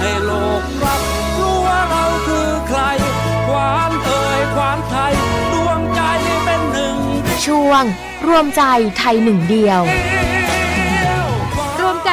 ให้โลกรับรู้ว่าเราคือใคร ควานเอ่ยควานไทย ดวงใจเป็นหนึ่ง ช่วง รวมใจไทยหนึ่งเดียวยวรวม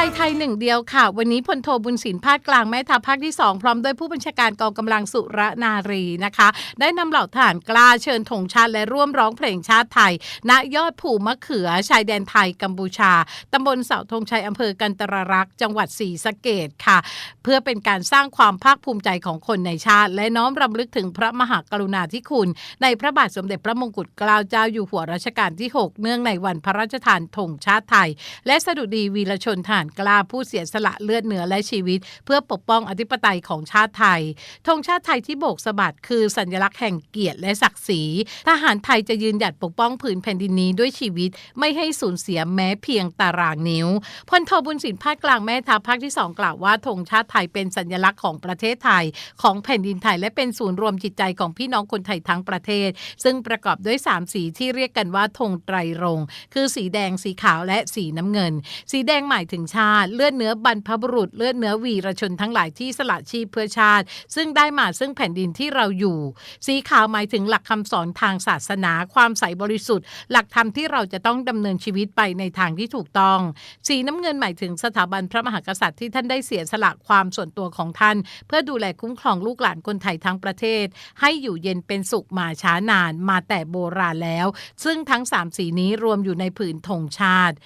ใจไทยหนึ่งเดียวค่ะ วันนี้พลโทบุญสินภาคกลางแม่ทัพภาคที่ 2 พร้อมด้วยผู้บัญชาการกองกำลังสุรนารีนะคะ ได้นำเหล่าทหารกล้าเชิญธงชาติและร่วมร้องเพลงชาติไทย ณยอดภูมะเขือชายแดนไทยกัมพูชาตำบลเสาธงชัยอำเภอกันตรรักษ์จังหวัดศรีสะเกดค่ะ เพื่อเป็นการสร้างความภาคภูมิใจของคนในชาติ และน้อมรำลึกถึงพระมหากรุณาธิคุณ ในพระบาทสมเด็จพระมงกุฎเกล้าเจ้าอยู่หัวรัชกาลที่ 6 เนื่องในวันพระราชทานธงชาติไทย และสดุดีวีรชนทหารกล้าผู้เสียสละเลือดเนื้อและชีวิต เพื่อปกป้องอธิปไตยของชาติไทยธงชาติไทยที่โบกสะบัดคือสัญลักษณ์แห่งเกียรติและศักดิ์ศรีทหารไทยจะยืนหยัดปกป้องผืนแผ่นดินนี้ด้วยชีวิต ไม่ให้สูญเสียแม้เพียงตารางนิ้วพลโทบุญสินภาคกลางแม่ทัพภาคที่สองกล่าวว่าธงชาติไทยเป็นสัญลักษณ์ของประเทศไทย ของแผ่นดินไทยและเป็นศูนย์รวมจิตใจของพี่น้องคนไทยทั้งประเทศ ซึ่งประกอบด้วย 3 สีที่เรียกกันว่าธงไตรรงค์คือสีแดงสีขาวและสีน้ำเงิน สีแดงหมายถึงชาติ เลือดเนื้อบรรพบุรุษ เลือดเนื้อวีรชนทั้งหลายที่สละชีพเพื่อชาติ ซึ่งได้มาซึ่งแผ่นดินที่เราอยู่ สีขาวหมายถึงหลักคำสอนทางศาสนา ความใสบริสุทธิ์ หลักธรรมที่เราจะต้องดำเนินชีวิตไปในทางที่ถูกต้อง สีน้ำเงินหมายถึงสถาบันพระมหากษัตริย์ที่ท่านได้เสียสละความส่วนตัวของท่าน เพื่อดูแลคุ้มครองลูกหลานคนไทยทั้งประเทศ ให้อยู่เย็นเป็นสุขมาช้านานมาแต่โบราณแล้ว ซึ่งทั้ง 3 สีนี้รวมอยู่ในผืนธงชาติ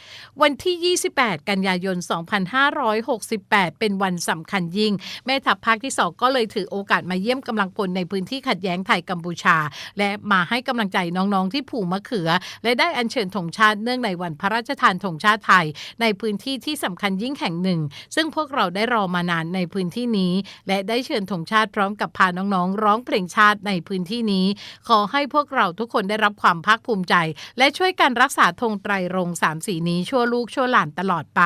วันที่ 28 กันยายน2568 เป็นวันสำคัญยิ่ง แม่ทัพภาคที่ 2 ก็เลยถือโอกาสมาเยี่ยมกำลังพลในพื้นที่ขัดแย้งไทยกัมพูชา และมาให้กำลังใจน้องๆ ที่ผูมะเขือ และได้อัญเชิญธงชาติเนื่องในวันพระราชทานธงชาติไทย ในพื้นที่ที่สำคัญยิ่งแห่งหนึ่ง ซึ่งพวกเราได้รอมานานในพื้นที่นี้ และได้เชิญธงชาติพร้อมกับพาน้องๆ ร้องเพลงชาติในพื้นที่นี้ ขอให้พวกเราทุกคนได้รับความภาคภูมิใจ และช่วยกันรักษาธงไตรรงสามสีนี้ชั่วลูกชั่วหลานตลอดไป